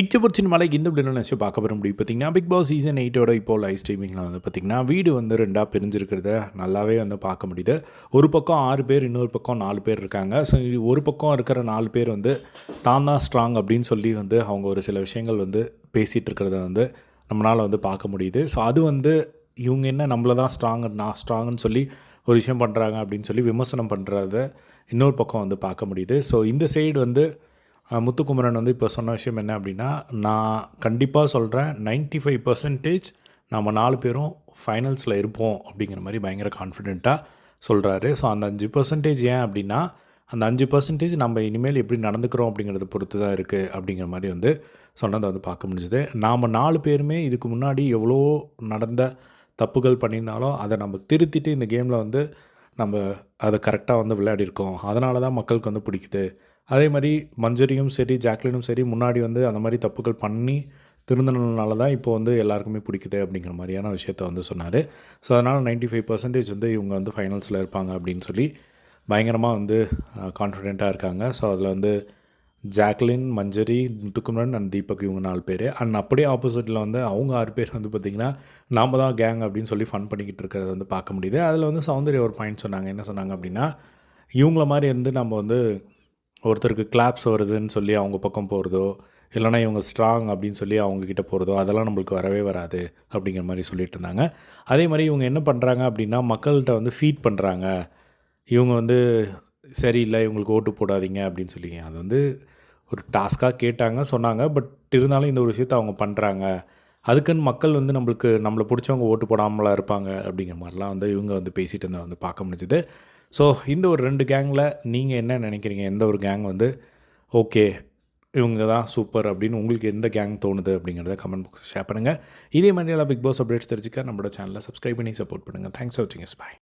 இச்சபுச்சின் மலைக்கு இந்த இப்படி நினச்சி பார்க்க போகிற முடியும் பார்த்தீங்கன்னா பிக் பாஸ் சீசன் எயிட்டோட இப்போ லைவ் ஸ்ட்ரீமிங்கில் வந்து பார்த்திங்கன்னா வீடு வந்து ரெண்டாக பிரிஞ்சிருக்கிறத நல்லாவே வந்து பார்க்க முடியுது. ஒரு பக்கம் ஆறு பேர் இன்னொரு பக்கம் நாலு பேர் இருக்காங்க. ஸோ ஒரு பக்கம் இருக்கிற நாலு பேர் வந்து தான் தான் ஸ்ட்ராங் அப்படின்னு சொல்லி வந்து அவங்க ஒரு சில விஷயங்கள் வந்து பேசிகிட்டு இருக்கிறத வந்து நம்மளால் வந்து பார்க்க முடியுது. ஸோ அது வந்து இவங்க என்ன நம்மள தான் ஸ்ட்ராங் நான் ஸ்ட்ராங்குன்னு சொல்லி ஒரு விஷயம் பண்ணுறாங்க அப்படின்னு சொல்லி விமர்சனம் பண்ணுறத இன்னொரு பக்கம் வந்து பார்க்க முடியுது. ஸோ இந்த சைடு வந்து முத்துக்குமரன் வந்து இப்போ சொன்ன விஷயம் என்ன அப்படின்னா நான் கண்டிப்பாக சொல்கிறேன் 95% ஃபைவ் பர்சன்டேஜ் நம்ம நாலு பேரும் ஃபைனல்ஸில் இருப்போம் அப்படிங்கிற மாதிரி பயங்கர கான்ஃபிடெண்ட்டாக சொல்கிறாரு ஸோ அந்த அஞ்சு பர்சன்டேஜ் ஏன் அப்படின்னா அந்த அஞ்சு பர்சன்டேஜ் நம்ம இனிமேல் எப்படி நடந்துக்கிறோம் அப்படிங்கிறத பொறுத்து தான் இருக்குது அப்படிங்கிற மாதிரி வந்து சொன்னதை வந்து பார்க்க முடிஞ்சுது. நாம் நாலு பேருமே இதுக்கு முன்னாடி எவ்வளோ நடந்த தப்புகள் பண்ணியிருந்தாலும் அதை நம்ம திருத்திட்டு இந்த கேமில் வந்து நம்ம அதை கரெக்டாக வந்து விளையாடிருக்கோம் அதனால தான் மக்களுக்கு வந்து பிடிக்குது. அதே மாதிரி மஞ்சரியும் சரி ஜாக்லினும் சரி முன்னாடி வந்து அந்த மாதிரி தப்புகள் பண்ணி திருந்தனால தான் இப்போ வந்து எல்லாருக்குமே பிடிக்குது அப்படிங்கிற மாதிரியான விஷயத்த வந்து சொன்னார். ஸோ அதனால் 95% ஃபைவ் பர்சன்டேஜ் வந்து இவங்க வந்து ஃபைனல்ஸில் இருப்பாங்க அப்படின்னு சொல்லி பயங்கரமாக வந்து கான்ஃபிடெண்ட்டாக இருக்காங்க. ஸோ அதில் வந்து ஜாக்லின் மஞ்சரி முத்துக்குமரன் அண்ட் தீபக் இவங்க நாலு பேர். அண்ட் அப்படியே ஆப்போசிட்டில் வந்து அவங்க ஆறு பேர் வந்து பார்த்திங்கன்னா நாம் தான் கேங் அப்படின்னு சொல்லி ஃபன் பண்ணிக்கிட்டு இருக்கிறத வந்து பார்க்க முடியுது. அதில் வந்து சௌந்தர்யா ஒரு பாயிண்ட் சொன்னாங்க. என்ன சொன்னாங்க அப்படின்னா இவங்கள மாதிரி இருந்து நம்ம வந்து ஒருத்தருக்கு கிளாப்ஸ் வருதுன்னு சொல்லி அவங்க பக்கம் போகிறதோ இல்லைனா இவங்க ஸ்ட்ராங் அப்படின்னு சொல்லி அவங்கக்கிட்ட போகிறதோ அதெல்லாம் நம்மளுக்கு வரவே வராது அப்படிங்கிற மாதிரி சொல்லிட்டு இருந்தாங்க. அதே மாதிரி இவங்க என்ன பண்ணுறாங்க அப்படின்னா மக்கள்கிட்ட வந்து ஃபீட் பண்ணுறாங்க இவங்க வந்து சரியில்லை இவங்களுக்கு ஓட்டு போடாதீங்க அப்படின்னு சொல்லி. அது வந்து ஒரு டாஸ்க்காக கேட்டாங்க சொன்னாங்க. பட் இருந்தாலும் இந்த ஒரு விஷயத்தை அவங்க பண்ணுறாங்க அதுக்குன்னு மக்கள் வந்து நம்மளுக்கு நம்மளை பிடிச்சவங்க ஓட்டு போடாமலாம் இருப்பாங்க அப்படிங்கிற மாதிரிலாம் வந்து இவங்க வந்து பேசிகிட்டு இருந்தால் வந்து பார்க்க முடிஞ்சுது. ஸோ இந்த ஒரு ரெண்டு கேங்கில் நீங்கள் என்ன நினைக்கிறீங்க? எந்த ஒரு கேங் வந்து ஓகே இவங்க தான் சூப்பர் அப்படின்னு உங்களுக்கு எந்த கேங் தோணுது அப்படிங்கிறத கமெண்ட் பாக்ஸ் ஷேர் பண்ணுங்கள் இதே மாதிரி எல்லாம் பிக் பாஸ் அப்டேட்ஸ் தெரிஞ்சுக்க நம்மளோட சேனலை சப்ஸ்கிரைப் பண்ணி சப்போர்ட் பண்ணுங்கள் தேங்க்ஸ் ஃபார் வாட்சிங் இஸ் பாய்